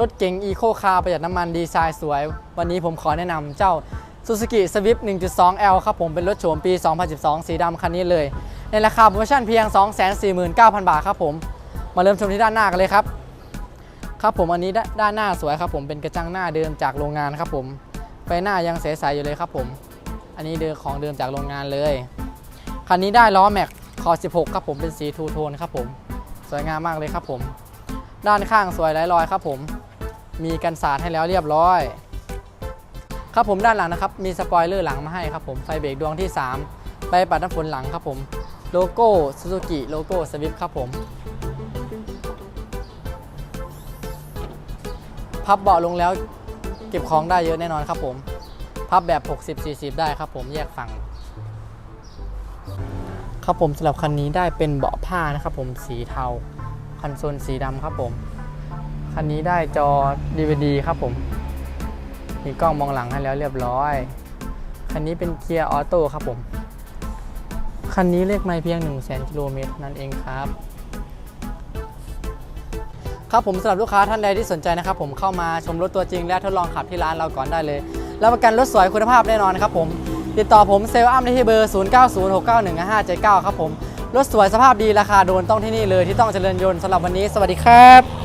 รถเก่งอีโคคาร์ประหยัดน้ำมันดีไซน์สวย วันนี้ผมขอแนะนำเจ้า Suzuki Swift 1.2L ครับผมเป็นรถโฉมปี 2012 สีดำคันนี้เลย ในราคาโปรโมชั่นเพียง 249,000 บาทครับผม มาเริ่มชมที่ด้านหน้ากันเลยครับ ครับผมอันนี้ด้าด้านหน้าสวยครับผมเป็นกระจังหน้าเดิมจากโรงงานครับผมไฟหน้ายังใสๆอยู่เลยครับผม อันนี้เดิมของเดิมจากโรงงานเลย คันนี้ได้ล้อแม็กคอ16 ครับผมเป็นสีทูโทนครับผม สวยงามมากเลยครับผม ด้านข้างสวยไร้รอยครับผม มีกันสาดให้แล้วเรียบร้อย ครับผมด้านหลังนะครับ มีสปอยเลอร์หลังมาให้ครับผมไฟเบรกดวงที่ 3 ไปปัดน้ำฝนหลังครับผมโลโก้ซูซูกิโลโก้สวิฟครับผม พับเบาะลงแล้วเก็บของได้เยอะแน่นอนครับผม พับแบบ 60-40 ได้ครับผมแยกฝั่งครับผมสำหรับคันนี้ได้เป็นเบาะผ้านะครับผมสีเทาคอนโซลสีดำครับผม คันนี้ได้จอ DVD ครับผม มีกล้องมองหลังให้แล้วเรียบร้อย คันนี้เป็นเกียร์ออโต้ครับผม คันนี้เลขไม่เพียง 1 0 0 0 0 0กิโลเมตรนั่นเองครับครับผมสำหรับลูกค้าท่านใดที่สนใจนะครับผมเข้ามาชมรถตัวจริงและทดลองขับที่ร้านเราก่อนได้เลยรับประกันรถสวยคุณภาพแน่นอนครับผม ติดต่อผมเซลล์อ้ำได้ที่เบอร์ 0906915579 ครับผม รถสวยสภาพดีราคาโดนต้องที่นี่เลยที่ต้องเจริญยนต์สำหรับวันนี้ สวัสดีครับ